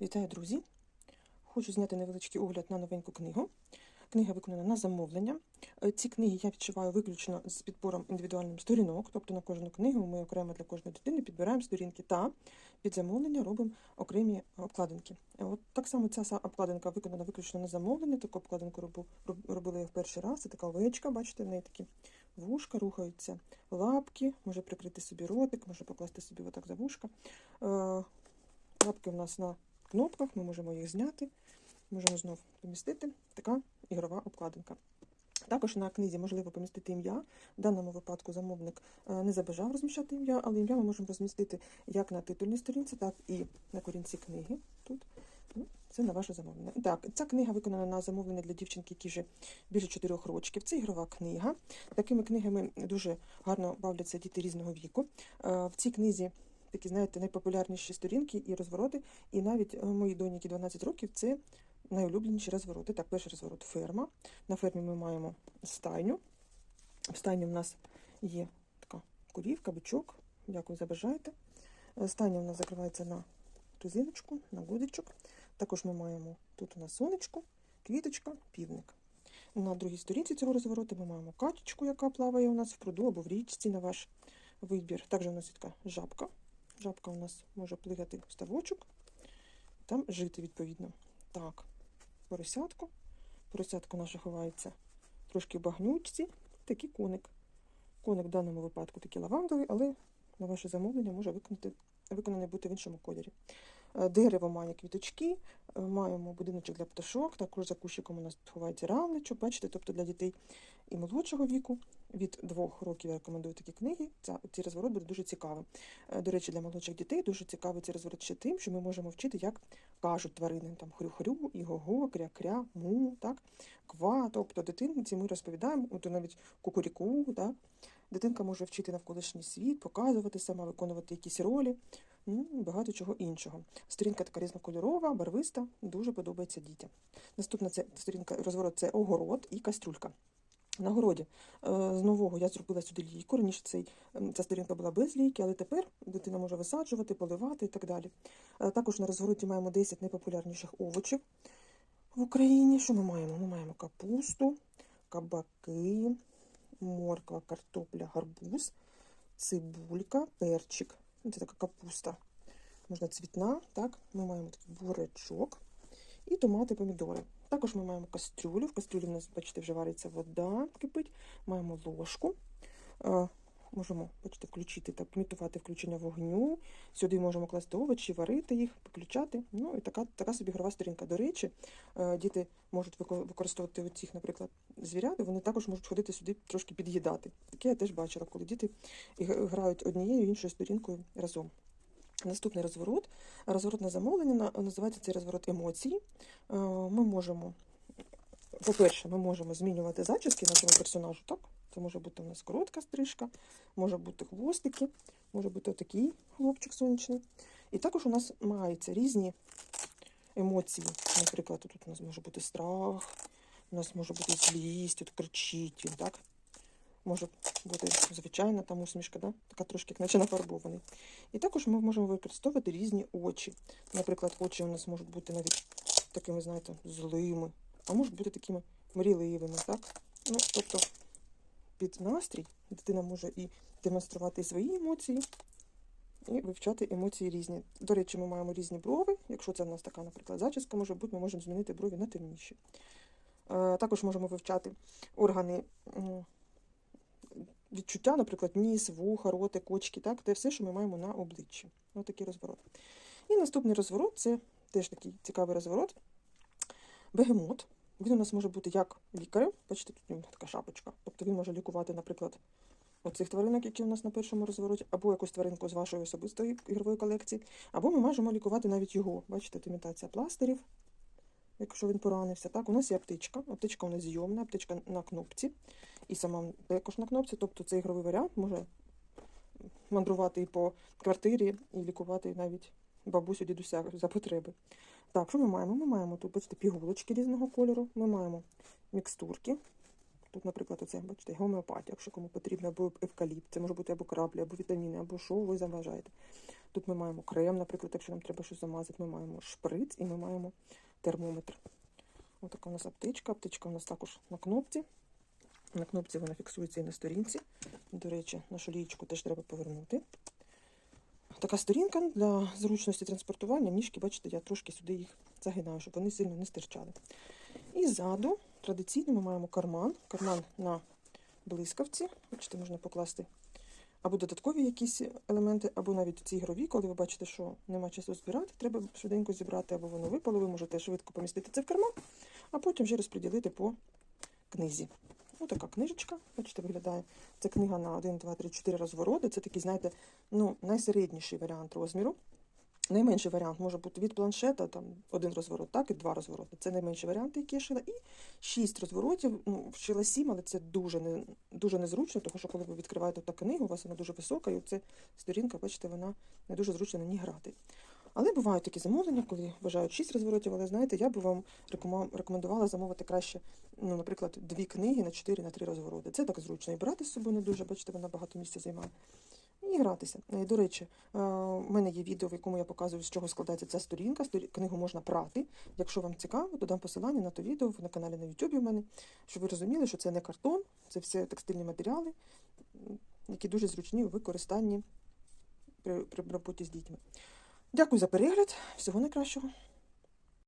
Вітаю, друзі! Хочу зняти невеличкий огляд на новеньку книгу. Книга виконана на замовлення. Е, Ці книги я відшиваю виключно з підбором індивідуальним сторінок, тобто на кожну книгу ми окремо для кожної дитини підбираємо сторінки та під замовлення робимо окремі обкладинки. Е, От так само ця обкладинка виконана виключно на замовлення. Таку обкладинку робила я в перший раз. Це така овечка, бачите, в неї такі вушка, рухаються лапки, може прикрити собі ротик, може покласти собі отак за вушка. Е, Лапки в нас на кнопках, ми можемо їх зняти, можемо знов помістити. Така ігрова обкладинка. Також на книзі можливо помістити ім'я. В даному випадку замовник е, не забажав розміщати ім'я, але ім'я ми можемо розмістити як на титульній сторінці, так і на корінці книги. Тут Ну, це на ваше замовлення. Так, ця книга виконана на замовлення для дівчинки, які вже більше 4 років. Це ігрова книга. Такими книгами дуже гарно бавляться діти різного віку. Е, В цій книзі такі, знаєте, найпопулярніші сторінки і розвороти. І навіть е, моїй доніки 12 років це найулюбленіші розвороти. Так, перший розворот ферма. На фермі ми маємо стайню. В стайні в нас є така корівка, бичок, як ви забажаєте. Е, Стайня у нас закривається на резиночку, на гудочок. Також ми маємо тут у нас сонечко, квіточка, півник. На другій сторінці цього розвороту ми маємо качечку, яка плаває у нас в пруду або в річці на ваш вибір. Також у нас є така жабка. Жабка у нас може плигати в ставочок, там жити відповідно. Так, поросятко. Поросятко наше ховається трошки в багнючці. Такий коник. Коник в даному випадку такий лавандовий, але на ваше замовлення може виконати, виконаний бути в іншому кольорі. Е, Дерево має квіточки, е, маємо будиночок для пташок, також за кущиком у нас ховається равличок, бачите, тобто для дітей і молодшого віку. Від двох років я рекомендую такі книги. Цей розворот буде дуже цікавим. Е, До речі, для молодших дітей дуже цікавий цей розворот ще тим, що ми можемо вчити, як кажуть тварини там хрю-хрю, іго-го, кря-кря, му, так, ква. Тобто дитинці ми розповідаємо, от навіть кукуріку, так. Дитинка може вчити навколишній світ, показувати сама, виконувати якісь ролі, багато чого іншого. Сторінка така різнокольорова, барвиста, дуже подобається дітям. Наступна це сторінка розворот це огород і кастрюлька. На городі е, з нового я зробила сюди лійку. Раніше цей, ця сторінка була без лійки, але тепер дитина може висаджувати, поливати і так далі. Е, Також на розвороті маємо 10 найпопулярніших овочів в Україні. Що ми маємо? Ми маємо капусту, кабаки, морква, картопля, гарбуз, цибулька, перчик. Це така капуста. Можна цвітна, так? Ми маємо такий бурячок і томати, помідори. Також ми маємо кастрюлю. В кастрюлі у нас, бачите, вже вариться вода, кипить. Маємо ложку. Можемо, бачите, включити так, імітувати включення вогню. Сюди можемо класти овочі, варити їх, підключати. Ну і така, така собі ігрова сторінка. До речі, е, діти можуть використовувати оцих, наприклад, звірят, і вони також можуть ходити сюди трошки під'їдати. Таке я теж бачила, коли діти грають однією іншою сторінкою разом. Наступний розворот. Розворот на замовлення називається цей розворот емоцій. Е, Ми можемо, по-перше, ми можемо змінювати зачіски нашому персонажу. Так? Це може бути у нас коротка стрижка, може бути хвостики, може бути отакий хлопчик сонячний. І також у нас маються різні емоції. Наприклад, тут у нас може бути страх, у нас може бути злість, тут кричить він, так? Може бути звичайна там усмішка, да? така трошки наче нафарбований. І також ми можемо використовувати різні очі. Наприклад, очі у нас можуть бути навіть такими, знаєте, злими, а можуть бути такими мрійливими, так? Ну, тобто під настрій дитина може і демонструвати свої емоції, і вивчати емоції різні. До речі, ми маємо різні брови. Якщо це в нас така, наприклад, зачіска може бути, ми можемо змінити брові на темніші. Е, Також можемо вивчати органи відчуття, наприклад, ніс, вуха, ротик, очки, так, те все, що ми маємо на обличчі. Ось такий розворот. І наступний розворот це теж такий цікавий розворот. Бегемот. Він у нас може бути як лікарем, бачите, тут у нього така шапочка. Тобто він може лікувати, наприклад, оцих тваринок, які у нас на першому розвороті, або якусь тваринку з вашої особистої ігрової колекції, або ми можемо лікувати навіть його. Бачите, тут імітація пластирів, якщо він поранився. Так, у нас є аптечка. Аптечка у нас зйомна, аптечка на кнопці. І сама також на кнопці. Тобто цей ігровий варіант може мандрувати і по квартирі, і лікувати навіть бабусю, дідуся за потреби. Так, що ми маємо? Ми маємо тут, бачите, пігулочки різного кольору, ми маємо мікстурки. Тут, наприклад, оце, бачите, гомеопатія, якщо кому потрібно, або евкаліпт, це може бути або краплі, або вітаміни, або що ви заважаєте. Тут ми маємо крем, наприклад, якщо нам треба щось замазати, ми маємо шприц і ми маємо термометр. Ось така у нас аптечка. Аптечка у нас також на кнопці. На кнопці вона фіксується і на сторінці. До речі, нашу лієчку теж треба повернути. Така сторінка для зручності транспортування. Ніжки, бачите, я трошки сюди їх загинаю, щоб вони сильно не стирчали. І ззаду традиційно ми маємо карман. Карман на блискавці. Бачите, можна покласти або додаткові якісь елементи, або навіть ці ігрові, коли ви бачите, що нема часу збирати, треба швиденько зібрати, або воно випало, ви можете швидко помістити це в карман, а потім вже розподілити по книзі. Ось така книжечка, бачите, виглядає. Це книга на 1, 2, 3, 4 розвороти. Це такий, знаєте, ну, найсередніший варіант розміру. Найменший варіант може бути від планшета, там один розворот, так, і два розвороти. Це найменші варіанти, які я шила. І шість розворотів, ну, шила сім, але це дуже, не, дуже незручно, тому що коли ви відкриваєте таку книгу, у вас вона дуже висока, і оце сторінка, бачите, вона не дуже зручно на ній грати. Але бувають такі замовлення, коли бажають шість розворотів, але знаєте, я би вам рекомендувала замовити краще, ну, наприклад, дві книги на 4 на 3 розвороти. Це так зручно. І брати з собою не дуже, бачите, вона багато місця займає. І гратися. Е, До речі, е, у мене є відео, в якому я показую, з чого складається ця сторінка. Книгу можна прати. Якщо вам цікаво, додам посилання на то відео на каналі на YouTube у мене, щоб ви розуміли, що це не картон, це все текстильні матеріали, які дуже зручні у використанні при роботі з дітьми. Дякую за перегляд. Всього найкращого.